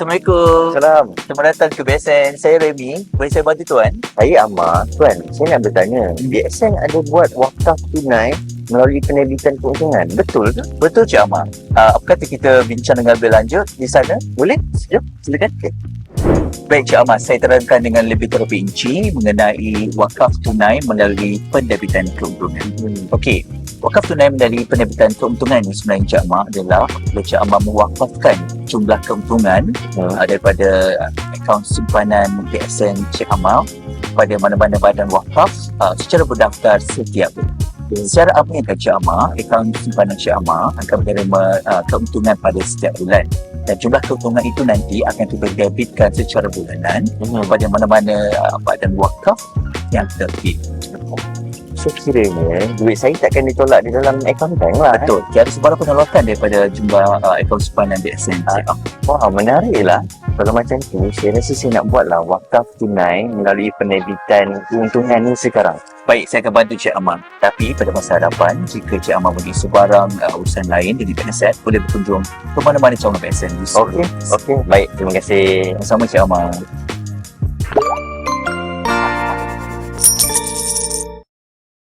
Assalamualaikum. Salam. Selamat datang ke BSN. Saya Remy. Boleh saya bantu tuan? Saya Amar. Tuan, saya nak bertanya. BSN ada buat wakaf tunai melalui penerbitan keuntungan. Betul ke? Betul Cik Amar. Uh, apa kata kita bincang dengan lebih lanjut di sana? Boleh? Jom, silakan. Okay. Baik Cik Amar, saya terangkan dengan lebih terperinci mengenai wakaf tunai melalui penerbitan keuntungan. Hmm. Okey, wakaf tunai melalui penerbitan keuntungan ni sebenarnya Cik Amar adalah bila Cik Amar mewakafkan jumlah keuntungan Hmm. uh, daripada uh, akaun simpanan PSN Cik Amal pada mana-mana badan wakaf uh, secara berdaftar setiap bulan. Secara apa yang Cik Amal, akaun simpanan Cik Amal akan menerima uh, keuntungan pada setiap bulan. Dan jumlah keuntungan itu nanti akan diberdebitkan secara bulanan Hmm. kepada mana-mana uh, badan wakaf yang terbit. So kiranya duit saya takkan ditolak di dalam akaun bank lah. Betul. Tiada sebarang penolakan daripada jumlah uh, akaun simpanan PSN Cik Amal. Wah, menarik lah. Kalau macam tu, saya rasa saya nak buat lah wakaf tunai melalui penerbitan keuntungan ni sekarang. Baik, saya akan bantu Cik Amal. Tapi pada masa hadapan, jika Cik Amal mempunyai sebarang uh, urusan lain dengan PSN, boleh berkunjung ke mana-mana cabang PSN. Okey, okey. Baik, terima kasih. Sama Cik Amal.